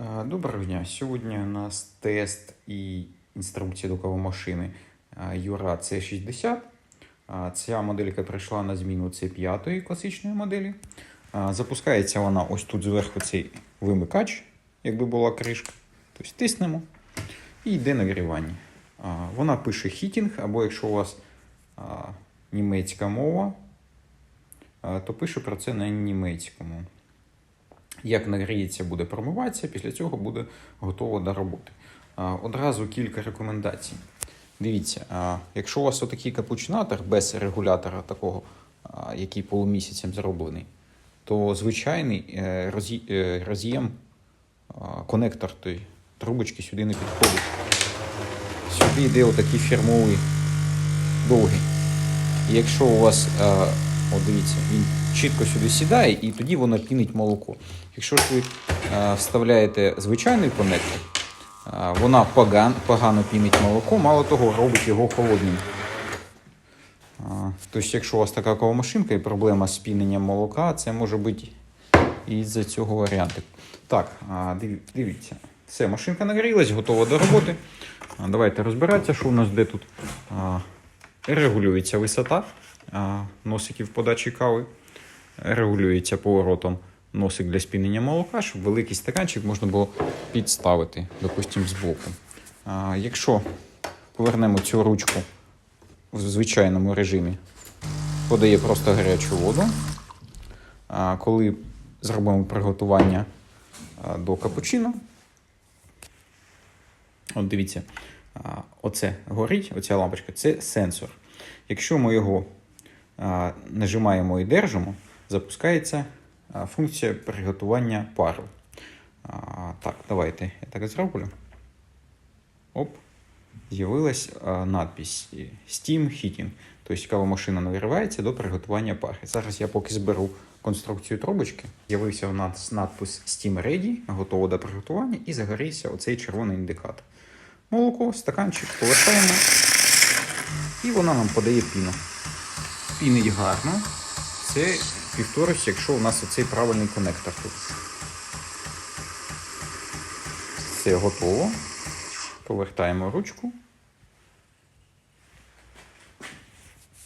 Е, Доброго дня. Сьогодні у нас тест і інструкція до кавомашини е, Юра C60. Е, Ця моделька прийшла на зміну C5 класичної моделі. Запускається вона ось тут зверху цей вимикач, якби була кришка. Тобто тиснемо і йде нагрівання. Вона пише хітінг, або якщо у вас німецька мова, то пише про це на німецькому. Як нагріється, буде промиватися, після цього буде готово до роботи. Одразу кілька рекомендацій. Дивіться, якщо у вас отакий капучинатор без регулятора такого, який полумісяцем зроблений, то звичайний е, е, роз'єм, конектор той трубочки сюди не підходить. Сюди йде отакий фірмовий довгий. Якщо у вас, от дивіться, він чітко сюди сідає, і тоді воно пінить молоко. Якщо ж ви е, вставляєте звичайний конектор, е, вона поган, погано пінить молоко, мало того, робить його холодним. Тобто, якщо у вас така кавомашинка і проблема з піненням молока, це може бути із-за цього варіанту. Так, дивіться. Все, машинка нагрілась, готова до роботи. Давайте розбиратися, що у нас де тут. Регулюється висота носиків подачі кави. Регулюється поворотом носик для спінення молока, щоб великий стаканчик можна було підставити, допустимо, збоку. А, Якщо повернемо цю ручку в звичайному режимі, подає просто гарячу воду. Коли зробимо приготування до капучино, от дивіться, оце горить, оця лампочка, це сенсор. Якщо ми його нажимаємо і держимо, запускається функція приготування пари. А, Так, давайте я так зроблю. Оп. З'явилась надпись Steam Heating. Тобто кавомашина нагрівається до приготування пари. Зараз я поки зберу конструкцію трубочки. З'явився у нас надпис Steam Ready, готово до приготування, і загорівся оцей червоний індикатор. Молоко, стаканчик повертаємо, і вона нам подає піну. Пінить гарно. Це півторись, якщо у нас оцей правильний конектор тут. Все готово. Повертаємо ручку.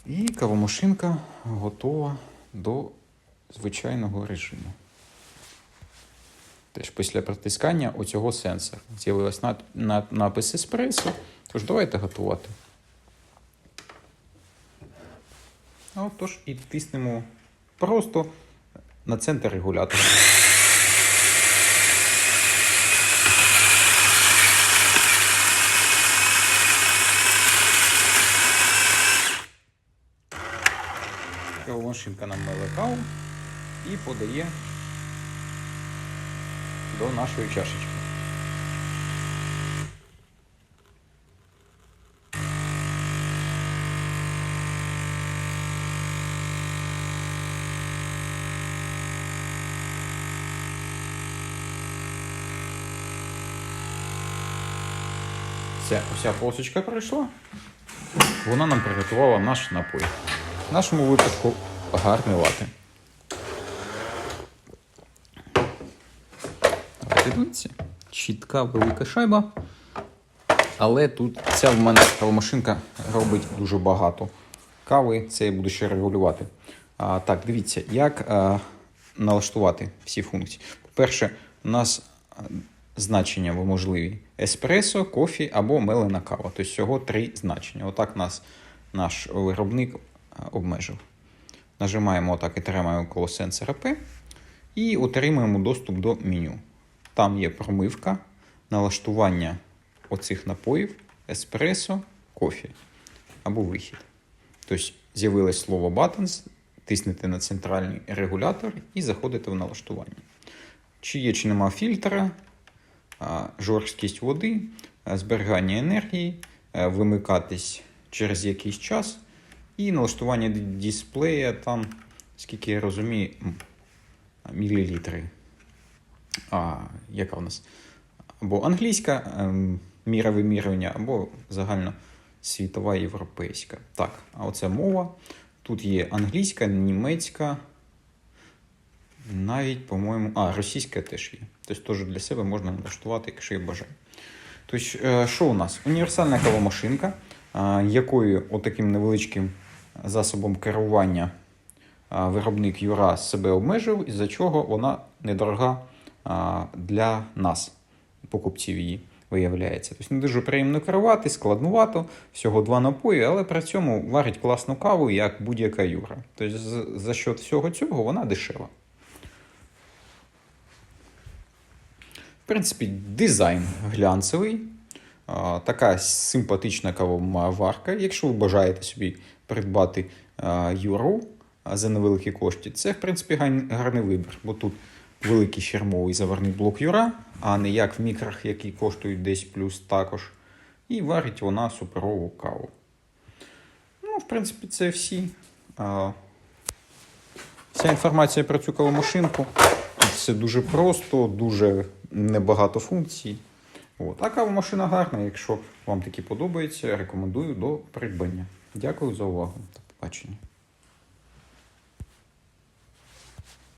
І кавомашинка готова до звичайного режиму. Теж після притискання оцього сенсора. З'явилась напис еспресо. Тож давайте готувати. Отож і тиснемо просто на центр регулятора. Кавомашинка нам меле каву і подає до нашої чашечки. Вся, вся полосочка пройшла. Вона нам приготувала наш напій. В нашому випадку гарний лати. Дивіться. Чітка велика шайба. Але тут ця в мене кавомашинка робить дуже багато кави. Це я буду ще регулювати. А, так, дивіться, як а, налаштувати всі функції. По-перше, у нас значення можливі: еспресо, кофі або мелена кава. Тобто всього три значення. Отак нас наш виробник обмежив. Нажимаємо отак і тримаємо коло сенсора P і отримуємо доступ до меню. Там є промивка, налаштування оцих напоїв, еспресо, кофі або вихід. Тобто з'явилось слово buttons, тиснете на центральний регулятор і заходите в налаштування. Чи є, чи нема фільтра, жорсткість води, зберігання енергії, вимикатись через якийсь час, і налаштування дисплея там, скільки я розумію, мілілітри. А, яка у нас? Або англійська ем, міра вимірювання, або загальносвітова європейська. Так, а оце мова. Тут є англійська, німецька, навіть, по-моєму, а, російська теж є. Тобто теж для себе можна налаштувати, якщо є бажання. Тобто, що у нас? Універсальна кавомашинка, е, якою отаким невеличким засобом керування е, виробник Юра себе обмежив, із-за чого вона недорога для нас, покупців її. Виявляється. Тобто не дуже приємно керувати, складнувато, всього два напої, але при цьому варить класну каву, як будь-яка юра. Тобто за счет всього цього вона дешева. В принципі, дизайн глянцевий. Така симпатична кавоварка. Якщо ви бажаєте собі придбати юру за невеликі кошти, це, в принципі, гарний вибір, бо тут великий щермовий заварний блок юра, а не як в мікрах, які коштують десь плюс також. І варить вона суперову каву. Ну, в принципі, це всі. Вся інформація про цю кавомашинку. Все дуже просто, дуже небагато функцій. От. А кавомашина гарна, якщо вам такі подобається, рекомендую до придбання. Дякую за увагу. До побачення.